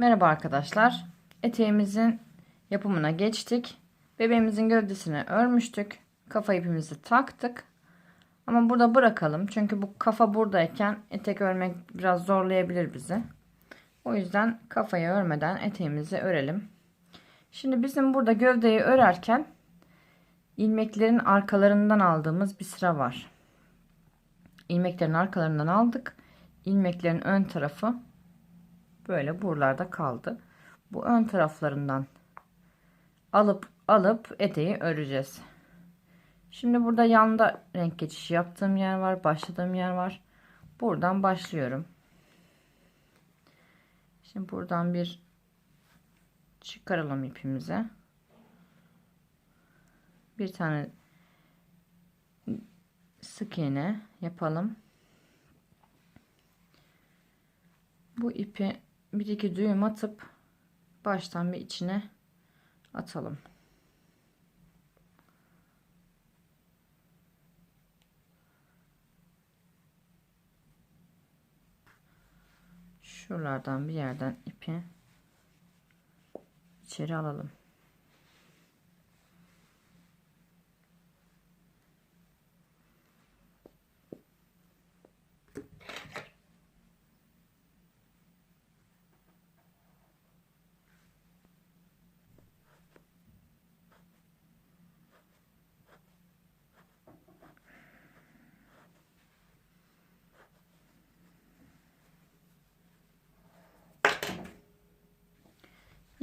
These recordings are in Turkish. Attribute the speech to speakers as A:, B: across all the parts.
A: Merhaba arkadaşlar. Eteğimizin yapımına geçtik. Bebeğimizin gövdesini örmüştük. Kafa ipimizi taktık. Ama burada bırakalım. Çünkü bu kafa buradayken etek örmek biraz zorlayabilir bizi. O yüzden kafayı örmeden eteğimizi örelim. Şimdi bizim burada gövdeyi örerken ilmeklerin arkalarından aldığımız bir sıra var. İlmeklerin arkalarından aldık. İlmeklerin ön tarafı böyle buralarda kaldı. Bu ön taraflarından alıp alıp eteği öreceğiz. Şimdi burada yanda renk geçişi yaptığım yer var, başladığım yer var. Buradan başlıyorum. Şimdi buradan bir çıkaralım ipimize. Bir tane sık iğne yapalım. Bu ipi bir iki düğüm atıp baştan bir içine atalım. Şuralardan bir yerden ipi içeri alalım.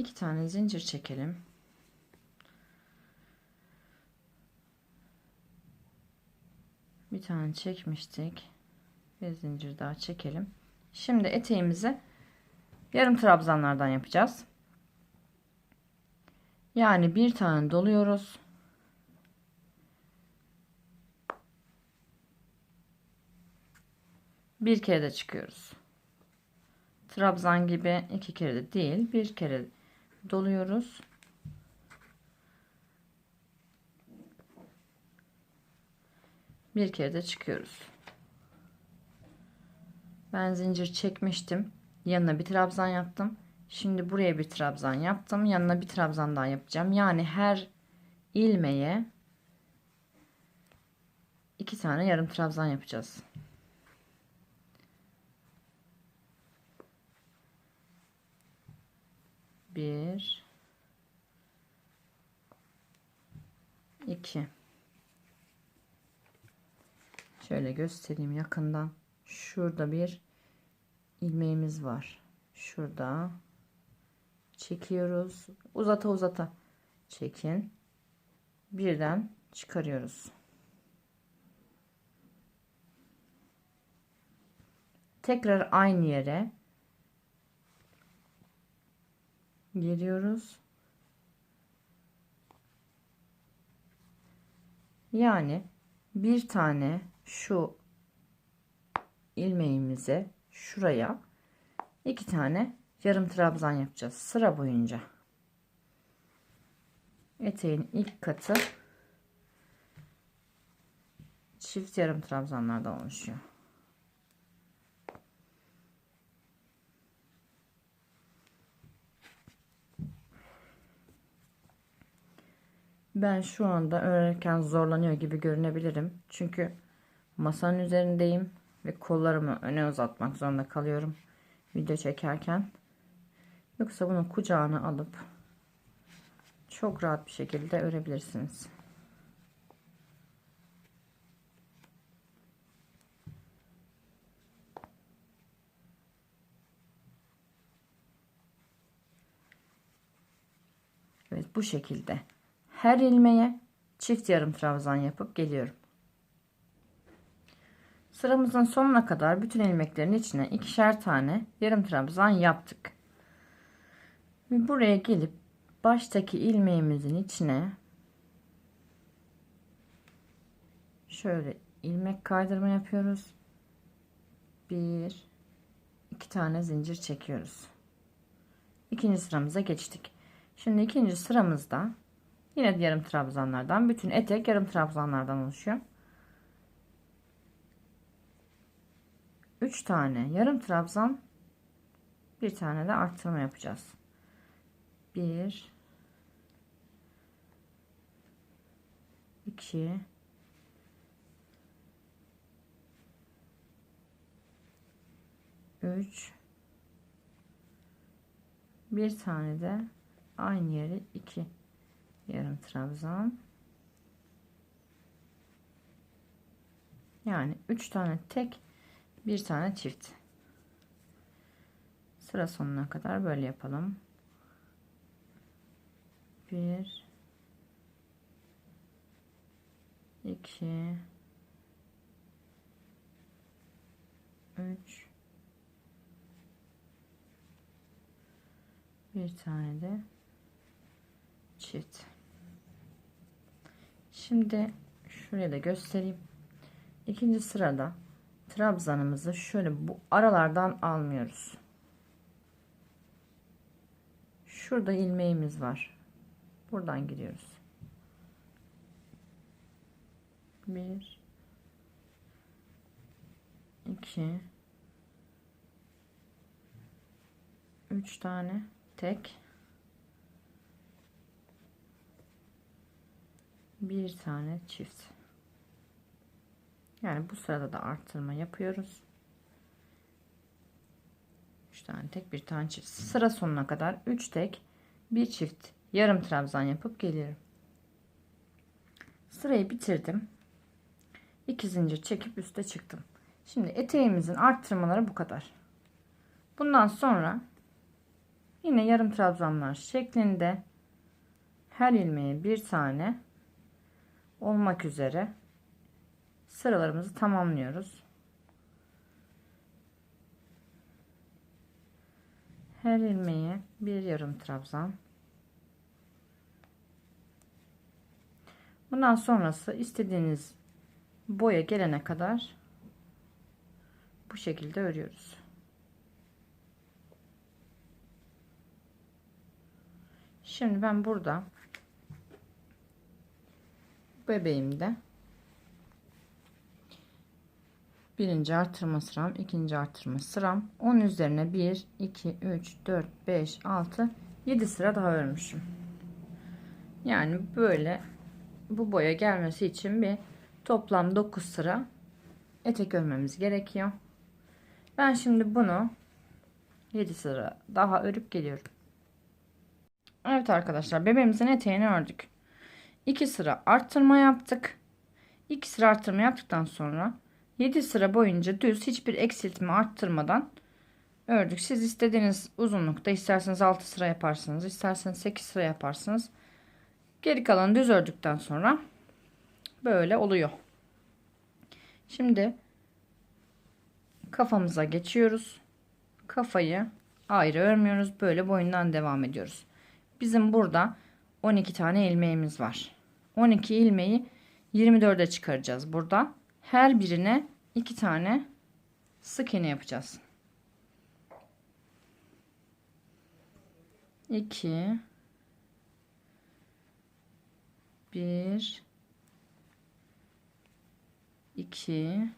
A: İki tane zincir çekelim. Bir tane çekmiştik. Bir zincir daha çekelim. Şimdi eteğimizi yarım trabzanlardan yapacağız. Yani bir tane doluyoruz. Bir kere de çıkıyoruz. Trabzan gibi iki kere de değil, bir kere doluyoruz. Bir kere de çıkıyoruz. Ben zincir çekmiştim. Yanına bir trabzan yaptım. Şimdi buraya bir trabzan yaptım. Yanına bir trabzan daha yapacağım. Yani her ilmeğe iki tane yarım trabzan yapacağız. Bir, iki. Şöyle göstereyim yakından. Şurada bir ilmeğimiz var. Şurada çekiyoruz. Uzata uzata çekin. Birden çıkarıyoruz. Tekrar aynı yere geliyoruz. Yani bir tane şu ilmeğimize şuraya iki tane yarım trabzan yapacağız sıra boyunca. Eteğin ilk katı çift yarım trabzanlardan oluşuyor. Ben şu anda örerken zorlanıyor gibi görünebilirim. Çünkü masanın üzerindeyim ve kollarımı öne uzatmak zorunda kalıyorum video çekerken. Yoksa bunu kucağına alıp çok rahat bir şekilde örebilirsiniz. Evet bu şekilde her ilmeğe çift yarım trabzan yapıp geliyorum. Sıramızın sonuna kadar bütün ilmeklerin içine ikişer tane yarım trabzan yaptık. Ve buraya gelip baştaki ilmeğimizin içine şöyle ilmek kaydırma yapıyoruz. Bir, iki tane zincir çekiyoruz. İkinci sıramıza geçtik. Şimdi ikinci sıramızda Yine yarım trabzanlardan. Bütün etek yarım trabzanlardan oluşuyor. 3 tane yarım trabzan Bir tane de arttırma yapacağız. 1 2 3 bir tane de aynı yeri 2 yarım trabzan yani 3 tane tek bir tane çift. Sıra sonuna kadar böyle yapalım. 1 2 3 bir tane de çift şimdi şuraya da göstereyim. İkinci sırada trabzanımızı şöyle bu aralardan almıyoruz. Şurada ilmeğimiz var. Buradan giriyoruz. Bir iki üç tane tek bir tane çift. Yani bu sırada da arttırma yapıyoruz. 3 tane tek bir tane çift. Sıra sonuna kadar 3 tek bir çift yarım trabzan yapıp geliyorum. Sırayı bitirdim. 2 zincir çekip üste çıktım. Şimdi eteğimizin arttırmaları bu kadar. Bundan sonra Yine yarım trabzanlar şeklinde her ilmeğe bir tane olmak üzere sıralarımızı tamamlıyoruz. Her ilmeğe bir yarım trabzan. Bundan sonrası istediğiniz boya gelene kadar bu şekilde örüyoruz. Şimdi ben burada bebeğimde birinci artırma sıram, ikinci artırma sıram. 10 üzerine 1, 2, 3, 4, 5, 6, 7 sıra daha örmüşüm. Yani böyle bu boya gelmesi için bir toplam 9 sıra etek örmemiz gerekiyor. Ben şimdi bunu 7 sıra daha örüp geliyorum. Evet arkadaşlar bebeğimizin eteğini ördük. 2 sıra arttırma yaptık. 2 sıra arttırma yaptıktan sonra 7 sıra boyunca düz hiçbir eksiltme arttırmadan ördük. Siz istediğiniz uzunlukta isterseniz 6 sıra yaparsınız, isterseniz 8 sıra yaparsınız. Geri kalan düz ördükten sonra böyle oluyor. Şimdi kafamıza geçiyoruz. Kafayı ayrı örmüyoruz. Böyle boyundan devam ediyoruz. Bizim burada 12 tane ilmeğimiz var. 12 ilmeği 24'e çıkaracağız burada. Her birine 2 tane sık iğne yapacağız. 2 1 2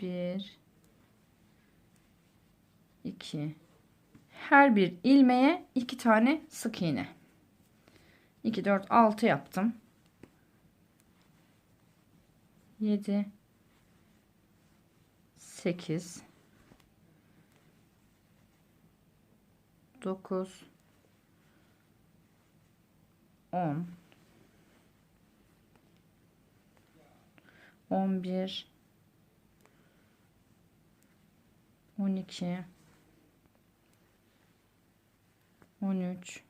A: 1 2 her bir ilmeğe iki tane sık iğne 2 4 6 yaptım. 7 8 9 10 11 12 13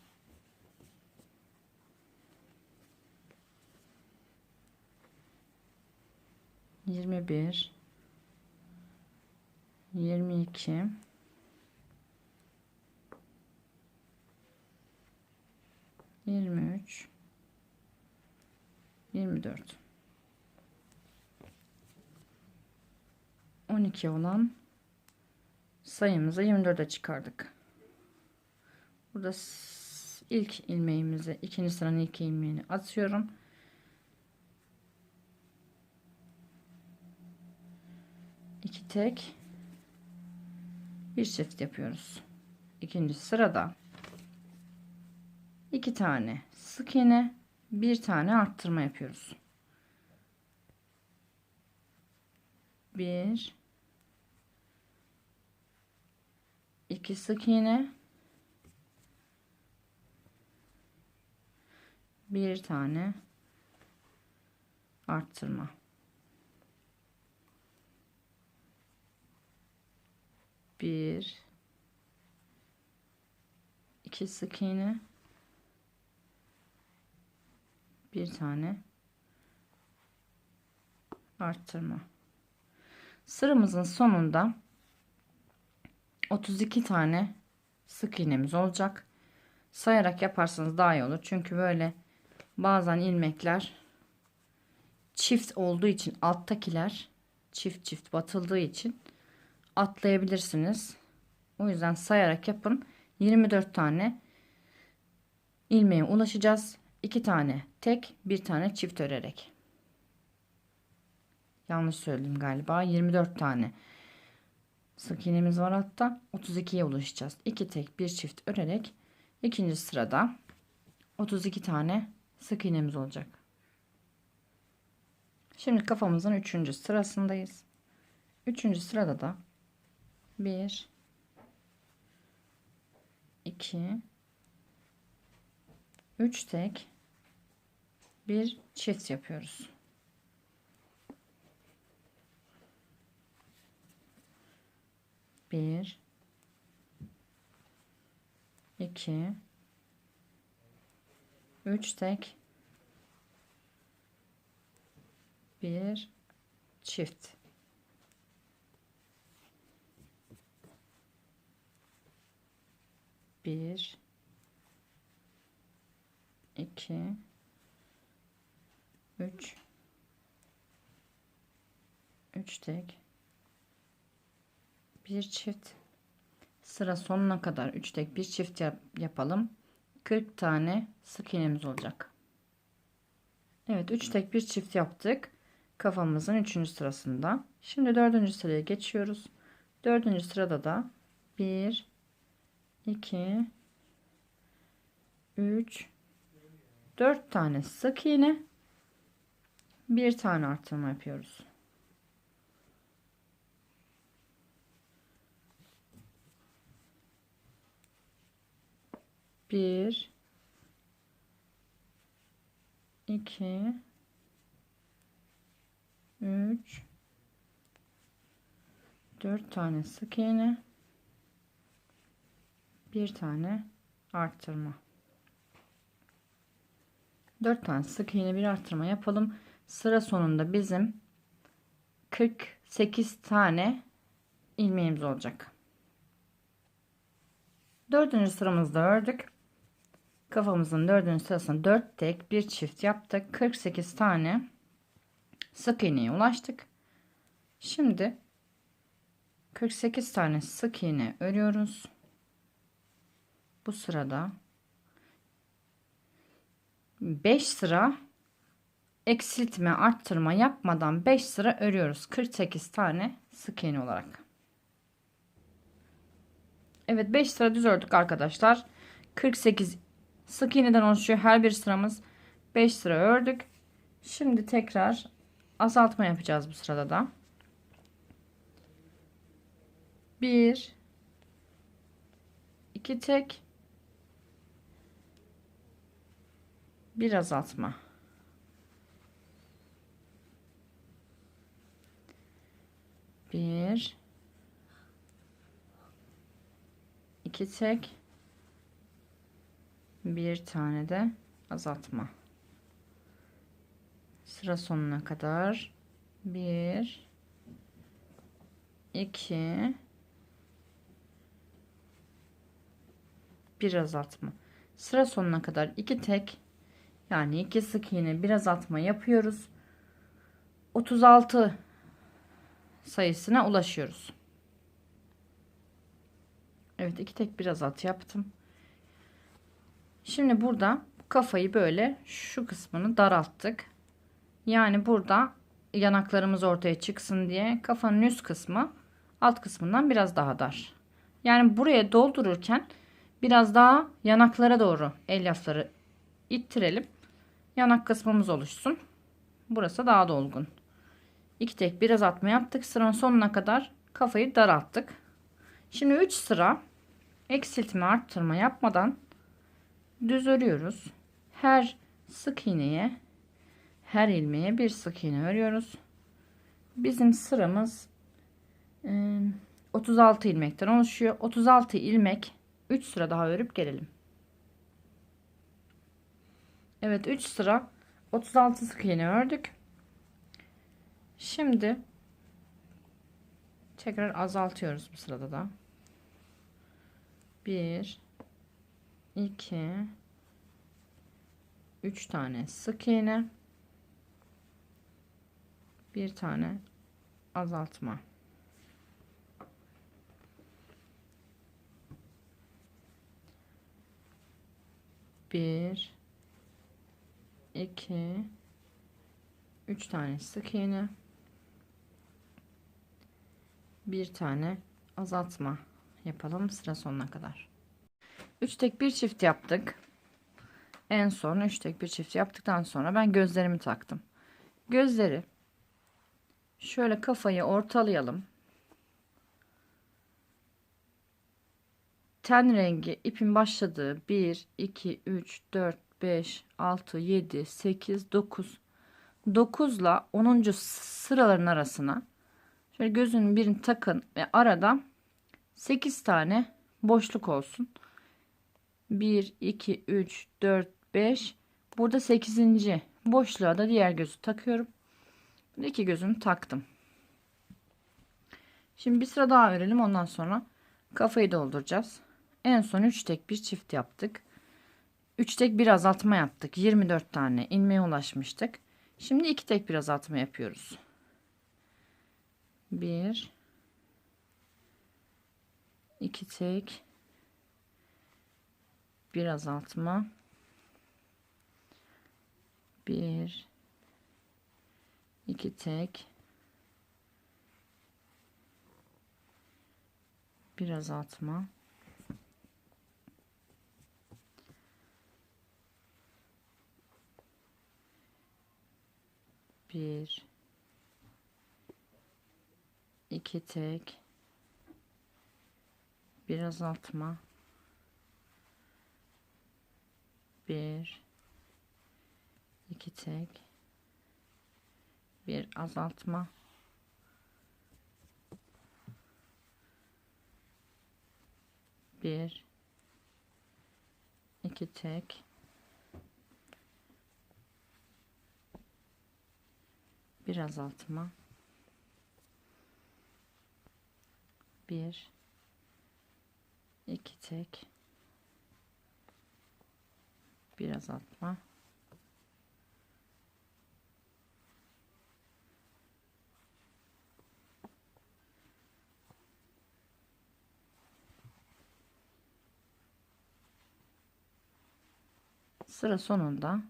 A: 21 21 22 23 24 12 olan sayımızı 24'e çıkardık. Burada ilk ilmeğimizi ikinci sıranın ilk ilmeğini atıyorum. İki tek bir çift yapıyoruz. İkinci sırada iki tane sık iğne bir tane arttırma yapıyoruz. Bir iki sık iğne bir tane arttırma. Bir iki sık iğne bir tane arttırma. Sıramızın sonunda 32 tane sık iğnemiz olacak. Sayarak yaparsanız daha iyi olur. Çünkü böyle bazen ilmekler çift olduğu için alttakiler çift çift batıldığı için atlayabilirsiniz. O yüzden sayarak yapın. 24 tane ilmeğe ulaşacağız. 2 tane tek, bir tane çift örerek. Yanlış söyledim galiba. 24 tane sık iğnemiz var hatta 32'ye ulaşacağız. 2 tek, bir çift örerek ikinci sırada 32 tane sık iğnemiz olacak. Şimdi kafamızın 3. sırasındayız. 3. sırada da 1 2 3 tek. Bir çift yapıyoruz. Bir, iki, üç tek. Bir çift. Bir, iki, üç, üç tek, bir çift. Sıra sonuna kadar üç tek bir çift yap, yapalım. 40 tane sık iğnemiz olacak. Evet 3 tek bir çift yaptık. Kafamızın 3. sırasında. Şimdi 4. sıraya geçiyoruz. 4. sırada da 1 2 3 4 tane sık iğne. Bir tane artırma yapıyoruz. Bir, iki, üç, dört tane sık iğne, bir tane arttırma. Dört tane sık iğne bir arttırma yapalım. Sıra sonunda bizim 48 tane ilmeğimiz olacak. Dördüncü sıramızda ördük. Kafamızın dördüncü sırasında 4 tek bir çift yaptık. 48 tane sık iğneye ulaştık. Şimdi 48 tane sık iğne örüyoruz. Bu sırada 5 sıra eksiltme arttırma yapmadan 5 sıra örüyoruz. 48 tane sık iğne olarak. Evet 5 sıra düz ördük arkadaşlar. 48 sık iğneden oluşuyor her bir sıramız. 5 sıra ördük. Şimdi tekrar azaltma yapacağız bu sırada da. 1 2 tek bir azaltma. Bir, iki tek, bir tane de azaltma. Sıra sonuna kadar. Bir, iki, bir azaltma. Sıra sonuna kadar. İki tek yani iki sık iğne bir azaltma yapıyoruz. 36 sayısına ulaşıyoruz. Evet iki tek bir azalt yaptım. Şimdi burada kafayı böyle şu kısmını daralttık. Yani burada yanaklarımız ortaya çıksın diye kafanın üst kısmı alt kısmından biraz daha dar. Yani buraya doldururken biraz daha yanaklara doğru elyafları ittirelim. Yanak kısmımız oluşsun. Burası daha dolgun. İki tek biraz atma yaptık. Sıranın sonuna kadar kafayı daralttık. Şimdi 3 sıra eksiltme arttırma yapmadan düz örüyoruz. Her sık iğneye her ilmeğe bir sık iğne örüyoruz. Bizim sıramız 36 ilmekten oluşuyor. 36 ilmek 3 sıra daha örüp gelelim. Evet 3 sıra 36 sık iğne ördük. Şimdi tekrar azaltıyoruz bu sırada da. 1 2 3 tane sık iğne bir tane azaltma bir iki. Üç tane sık iğne. Bir tane azaltma yapalım sıra sonuna kadar. 3 tek bir çift yaptık. En son 3 tek bir çift yaptıktan sonra ben gözlerimi taktım. Gözleri şöyle kafayı ortalayalım. Ten rengi ipin başladığı 1 2 3 4 5 6 7 8 9 9 ile 10. sıraların arasına. Şöyle gözünün birini takın ve arada 8 tane boşluk olsun. 1 2 3 4 5 burada 8. boşluğa da diğer gözü takıyorum. İki gözünü taktım. Şimdi bir sıra daha örelim ondan sonra kafayı dolduracağız. En son 3 tek bir çift yaptık 3 tek bir azaltma yaptık. 24 tane ilmeğe ulaşmıştık. Şimdi 2 tek bir azaltma yapıyoruz. 1 2 tek. Bir azaltma. 1 2 tek. Bir azaltma bir. İki tek. Bir azaltma. Bir. İki tek. Bir azaltma. Bir. İki tek bir azaltma bir. İki tek. Bir azaltma sıra sonunda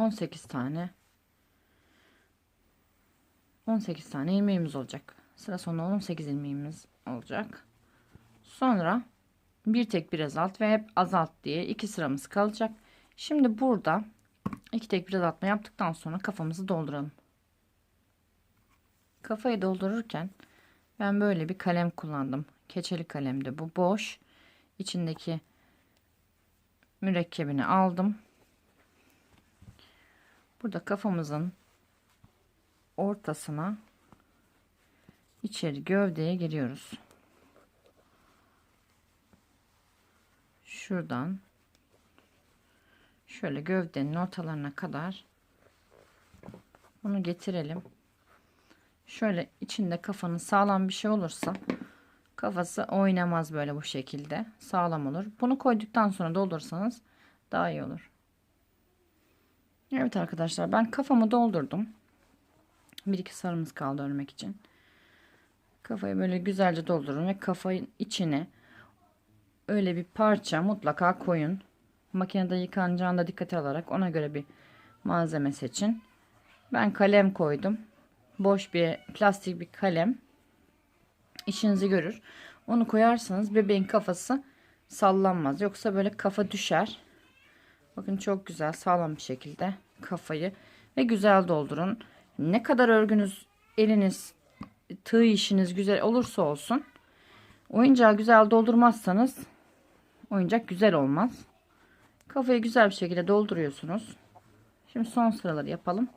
A: 18 tane 18 tane ilmeğimiz olacak. Sıra sonunda 18 ilmeğimiz olacak. Sonra bir tek bir azalt ve hep azalt diye iki sıramız kalacak. Şimdi burada iki tek bir azaltma yaptıktan sonra kafamızı dolduralım. Kafayı doldururken ben böyle bir kalem kullandım. Keçeli kalemde bu boş. İçindeki mürekkebini aldım. Burada kafamızın ortasına içeri gövdeye giriyoruz. Şuradan şöyle gövdenin ortalarına kadar Bunu getirelim. Şöyle içinde kafanın sağlam bir şey olursa kafası oynamaz böyle bu şekilde. Sağlam olur. Bunu koyduktan sonra doldursanız daha iyi olur. Evet arkadaşlar ben kafamı doldurdum. Bir iki sarımız kaldı örmek için. Kafayı böyle güzelce doldurun ve kafanın içine öyle bir parça mutlaka koyun. Makinede yıkanacağını da dikkate alarak ona göre bir malzeme seçin. Ben kalem koydum. Boş bir plastik bir kalem işinizi görür. Onu koyarsanız bebeğin kafası sallanmaz. Yoksa böyle kafa düşer. Bakın çok güzel sağlam bir şekilde kafayı ve güzel doldurun. Ne kadar örgünüz eliniz tığ işiniz güzel olursa olsun oyuncağı güzel doldurmazsanız oyuncak güzel olmaz. Kafayı güzel bir şekilde dolduruyorsunuz. Şimdi son sıraları yapalım.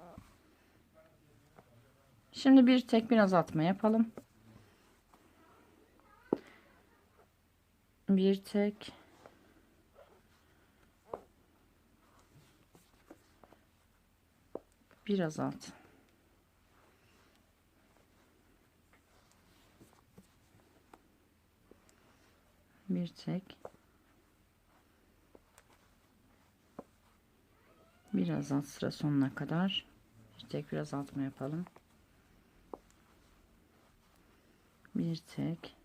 A: Şimdi bir tek bir azaltma yapalım. Bir tek bir azalt. Bir tek bir azalt sıra sonuna kadar bir tek bir azaltma yapalım. Bir tek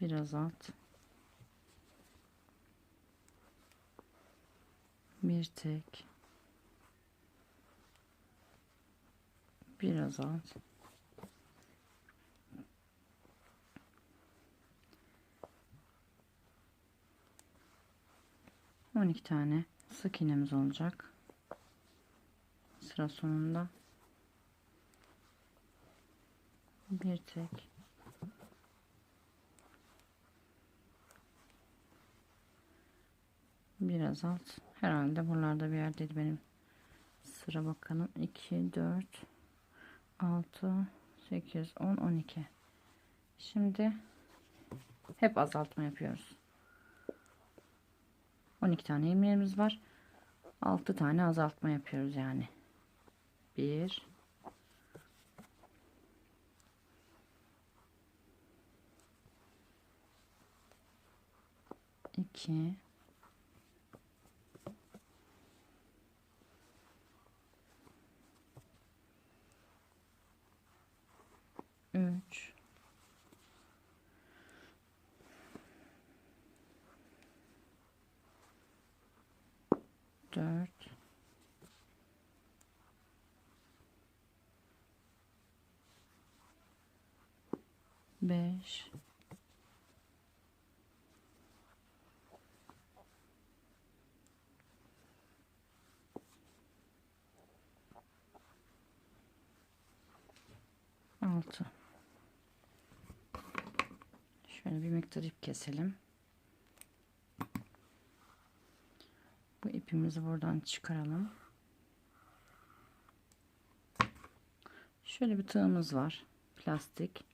A: bir azalt bir tek bir azalt on iki tane sık iğnemiz olacak. Sıra sonunda. Bir tek biraz alt herhalde buralarda bir yerdeydi benim. Sıra bakalım. 2 4 6 8 10 12 şimdi hep azaltma yapıyoruz. 12 tane ilmeğimiz var. 6 tane azaltma yapıyoruz yani. 1 2 3 4 5 6 Şöyle bir miktar ip keselim. Bu ipimizi buradan çıkaralım. Şöyle bir tığımız var. Plastik.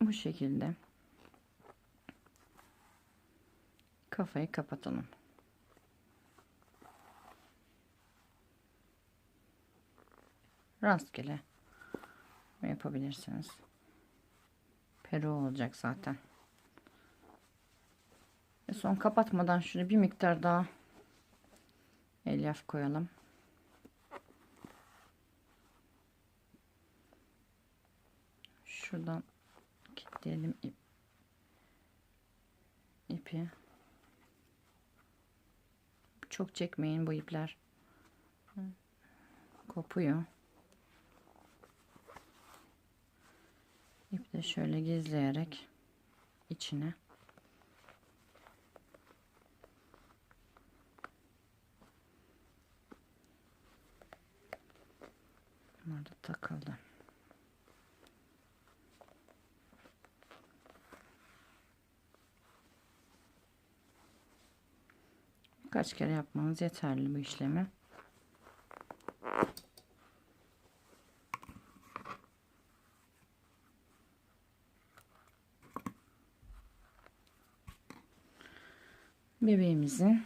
A: Bu şekilde kafayı kapatalım. Rastgele yapabilirsiniz. Peru olacak zaten. Ve son kapatmadan şöyle bir miktar daha elyaf koyalım. Şuradan kilitleyelim ip, ipi. Çok çekmeyin bu ipler. Kopuyor. De şöyle gizleyerek içine Bunlar takıldı. Kaç kere yapmanız yeterli bu işlemi. Bebeğimizin